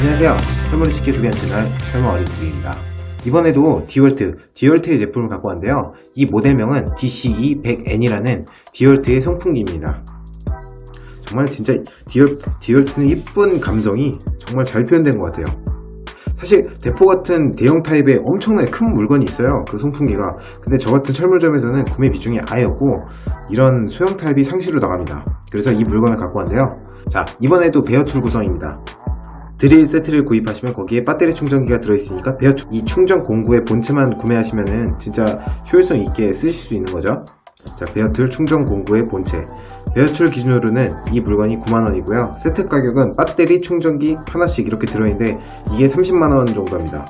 안녕하세요. 설문을 쉽게 소개한 채널 설문 어린이들입니다. 이번에도 디월트, 디월트의 제품을 갖고 왔는데요. 이 모델명은 DCE100N이라는 디월트의 송풍기입니다. 정말 진짜 디월, 디월트는 이쁜 감성이 정말 잘 표현된 것 같아요. 사실 대포 같은 대형 타입의 엄청나게 큰 물건이 있어요. 그 송풍기가. 근데 저 같은 철물점에서는 구매 비중이 아예 없고 이런 소형 타입이 상시로 나갑니다. 그래서 이 물건을 갖고 왔는데요. 자, 이번에도 베어툴 구성입니다. 드릴 세트를 구입하시면 거기에 배터리 충전기가 들어있으니까 이 충전 공구의 본체만 구매하시면은 진짜 효율성 있게 쓰실 수 있는 거죠. 자, 베어툴 충전 공구의 본체. 베어툴 기준으로는 이 물건이 9만원이고요. 세트 가격은 배터리 충전기 하나씩 이렇게 들어있는데 이게 30만원 정도 합니다.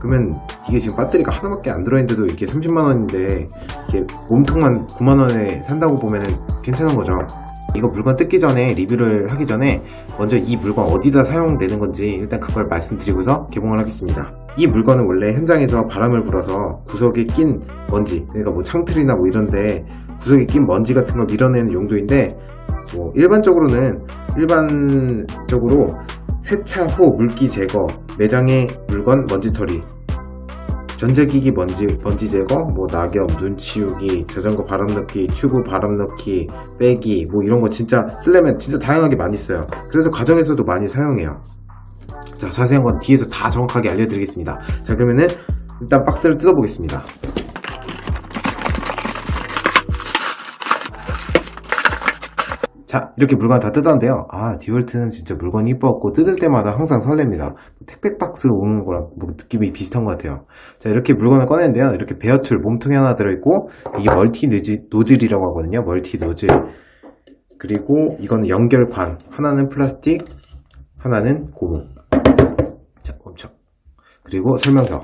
그러면 이게 지금 배터리가 하나밖에 안 들어있는데도 이게 30만원인데 이게 몸통만 9만원에 산다고 보면은 괜찮은 거죠. 이거 물건 뜯기 전에 리뷰를 하기 전에 먼저 이 물건 어디다 사용되는 건지 일단 그걸 말씀드리고서 개봉을 하겠습니다. 이 물건은 원래 현장에서 바람을 불어서 구석에 낀 먼지, 그러니까 뭐 창틀이나 뭐 이런데 구석에 낀 먼지 같은 걸 밀어내는 용도인데 뭐 일반적으로는 일반적으로 세차 후 물기 제거, 매장의 물건 먼지털이, 전자기기 먼지, 먼지 제거, 뭐 낙엽, 눈 치우기, 자전거 바람 넣기, 튜브 바람 넣기, 빼기, 뭐 이런 거 진짜 쓰려면 진짜 다양하게 많이 써요. 그래서 가정에서도 많이 사용해요. 자, 자세한 건 뒤에서 다 정확하게 알려드리겠습니다. 자, 그러면은 일단 박스를 뜯어보겠습니다. 자, 이렇게 물건 다 뜯었는데요. 아, 디월트는 진짜 물건이 이뻐갖고 뜯을 때마다 항상 설렙니다. 택배 박스로 오는 거랑 뭐 느낌이 비슷한 것 같아요. 자, 이렇게 물건을 꺼냈는데요. 이렇게 베어툴 몸통이 하나 들어있고, 이게 멀티 노즐, 노즐이라고 하거든요. 멀티 노즐. 그리고 이거는 연결관. 하나는 플라스틱, 하나는 고무. 자, 멈춰. 그리고 설명서.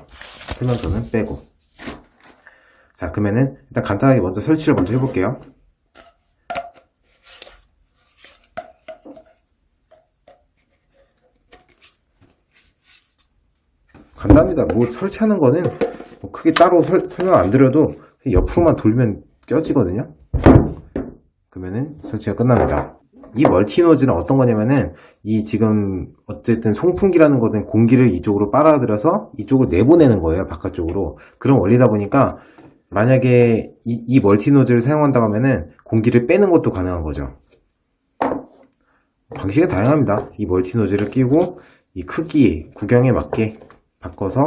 설명서는 빼고. 자, 그러면은 일단 간단하게 먼저 설치를 먼저 해볼게요. 간단합니다. 뭐 설치하는 거는 뭐 크게 따로 설, 설명 안 드려도 옆으로만 돌면 껴지거든요. 그러면은 설치가 끝납니다. 이 멀티노즈는 어떤 거냐면은 이 지금 어쨌든 송풍기라는 거는 공기를 이쪽으로 빨아들여서 이쪽으로 내보내는 거예요 바깥쪽으로 그런 원리다 보니까 만약에 이, 이 멀티노즈를 사용한다고 하면은 공기를 빼는 것도 가능한 거죠 방식이 다양합니다 이 멀티노즈를 끼고 이 크기 구경에 맞게 바꿔서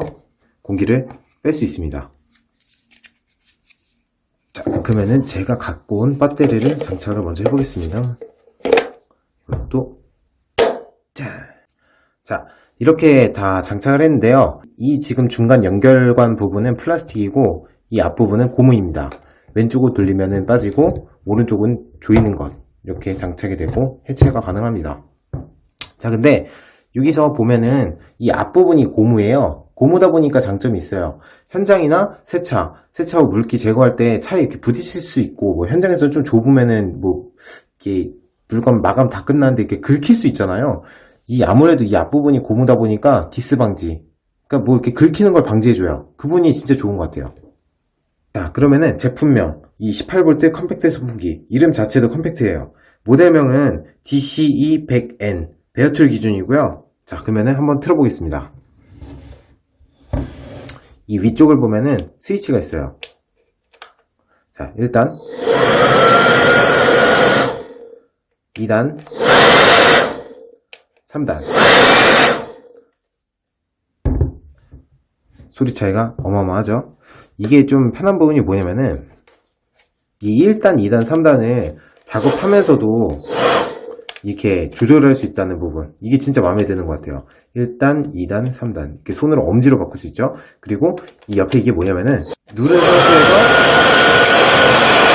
공기를 뺄 수 있습니다 자 그러면은 제가 갖고 온 배터리를 장착을 먼저 해보겠습니다 이것도 자, 자 이렇게 다 장착을 했는데요. 이 지금 중간 연결관 부분은 플라스틱이고 이 앞부분은 고무입니다. 왼쪽으로 돌리면 빠지고 오른쪽은 조이는 것 이렇게 장착이 되고 해체가 가능합니다. 자 근데 여기서 보면은 이 앞부분이 고무예요. 고무다 보니까 장점이 있어요. 현장이나 세차, 세차 후 물기 제거할 때 차에 이렇게 부딪힐 수 있고 뭐 현장에서 좀 좁으면은 뭐 이렇게 물건 마감 다 끝났는데 이렇게 긁힐 수 있잖아요. 이 아무래도 이 앞부분이 고무다 보니까 기스 방지. 그러니까 뭐 이렇게 긁히는 걸 방지해줘요. 그분이 진짜 좋은 것 같아요. 자, 그러면은 제품명. 이 18V 컴팩트 선풍기. 이름 자체도 컴팩트예요. 모델명은 DCE100N. 베어툴 기준이고요. 자, 그러면은 한번 틀어보겠습니다. 이 위쪽을 보면은 스위치가 있어요. 자, 일단 2단, 3단. 소리 차이가 어마어마하죠? 이게 좀 편한 부분이 뭐냐면은, 이 1단, 2단, 3단을 작업하면서도 이렇게 조절할 수 있다는 부분. 이게 진짜 마음에 드는 것 같아요. 1단, 2단, 3단. 이렇게 손으로 엄지로 바꿀 수 있죠? 그리고 이 옆에 이게 뭐냐면은, 누른 상태에서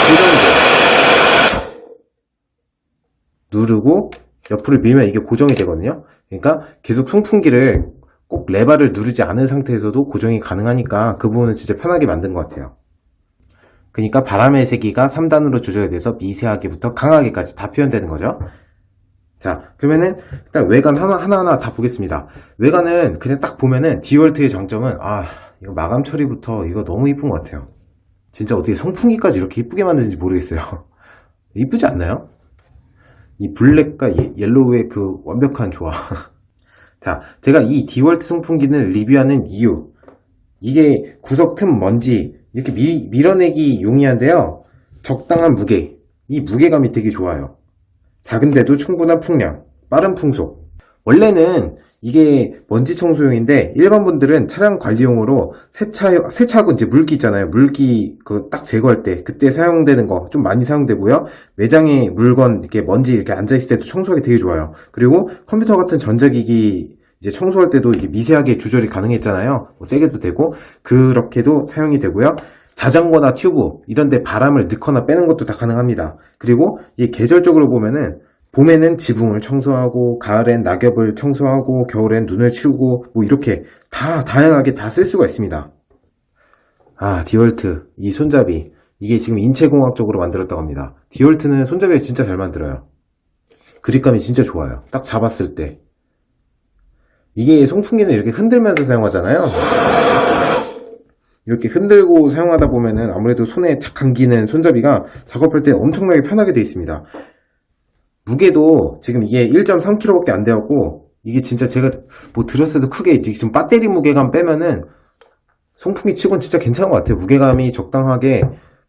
고정이. 누르고 옆으로 밀면 이게 고정이 되거든요. 그러니까 계속 송풍기를 꼭 레바를 누르지 않은 상태에서도 고정이 가능하니까 그 부분은 진짜 편하게 만든 것 같아요. 그러니까 바람의 세기가 3단으로 조절이 돼서 미세하게부터 강하게까지 다 표현되는 거죠. 자, 그러면은 일단 외관 하나 하나하나 다 보겠습니다. 외관은 그냥 딱 보면은 디월트의 장점은 아 이거 마감 처리부터 이거 너무 이쁜 것 같아요. 진짜 어떻게 송풍기까지 이렇게 이쁘게 만드는지 모르겠어요. 이쁘지 않나요? 이 블랙과 예- 옐로우의 그 완벽한 조화. 자, 제가 이 디월트 송풍기는 리뷰하는 이유. 이게 구석 틈 먼지 이렇게 밀, 밀어내기 용이한데요. 적당한 무게. 이 무게감이 되게 좋아요. 작은데도 충분한 풍량, 빠른 풍속. 원래는 이게 먼지 청소용인데 일반 분들은 차량 관리용으로 세차 세차하고 이제 물기 있잖아요. 물기 그 딱 제거할 때 그때 사용되는 거 좀 많이 사용되고요. 매장에 물건 이렇게 먼지 이렇게 앉아 있을 때도 청소하기 되게 좋아요. 그리고 컴퓨터 같은 전자기기 이제 청소할 때도 이게 미세하게 조절이 가능했잖아요. 뭐 세게도 되고 그렇게도 사용이 되고요. 자전거나 튜브 이런 데 바람을 넣거나 빼는 것도 다 가능합니다. 그리고 이 계절적으로 보면은 봄에는 지붕을 청소하고 가을엔 낙엽을 청소하고 겨울엔 눈을 치우고 뭐 이렇게 다 다양하게 다 쓸 수가 있습니다. 아 디월트 이 손잡이 이게 지금 인체공학적으로 만들었다고 합니다. 디월트는 손잡이를 진짜 잘 만들어요. 그립감이 진짜 좋아요. 딱 잡았을 때 이게 송풍기는 이렇게 흔들면서 사용하잖아요. 이렇게 흔들고 사용하다 보면은 아무래도 손에 착 감기는 손잡이가 작업할 때 엄청나게 편하게 되어 있습니다. 무게도 지금 이게 1.3kg밖에 안 되었고 이게 진짜 제가 뭐 들었을 때도 크게 지금 배터리 무게감 빼면은 송풍기 치곤 진짜 괜찮은 것 같아요. 무게감이 적당하게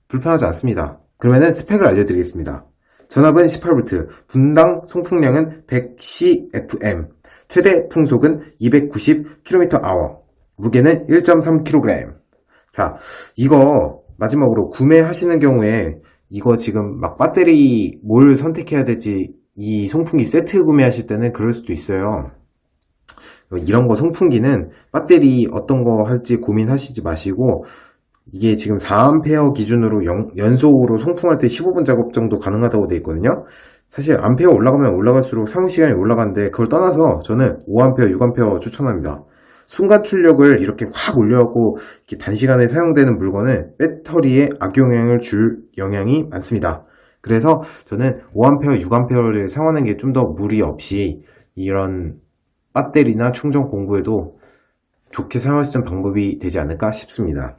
불편하지 않습니다. 그러면은 스펙을 알려드리겠습니다. 전압은 18V, 분당 송풍량은 100CFM, 최대 풍속은 290km/h, 무게는 1.3kg. 자, 이거 마지막으로 구매하시는 경우에 이거 지금 막 배터리 뭘 선택해야 될지 이 송풍기 세트 구매하실 때는 그럴 수도 있어요. 이런 거 송풍기는 배터리 어떤 거 할지 고민하시지 마시고 이게 지금 4A 기준으로 연, 연속으로 송풍할 때 15분 작업 정도 가능하다고 되어 있거든요. 사실 암페어 올라가면 올라갈수록 사용 시간이 올라가는데 그걸 떠나서 저는 5A, 6A 추천합니다. 순간 출력을 이렇게 확 올려갖고 이렇게 단시간에 사용되는 물건은 배터리에 악영향을 줄 영향이 많습니다. 그래서 저는 5A, 6A를 사용하는 게 좀 더 무리 없이 이런 배터리나 충전 공구에도 좋게 사용할 수 있는 방법이 되지 않을까 싶습니다.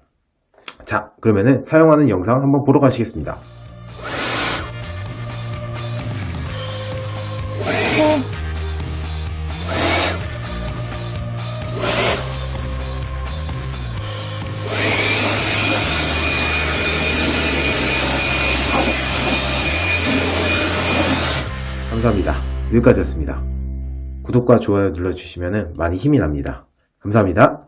자, 그러면은 사용하는 영상 한번 보러 가시겠습니다. 감사합니다. 여기까지였습니다. 구독과 좋아요 눌러주시면 많이 힘이 납니다. 감사합니다.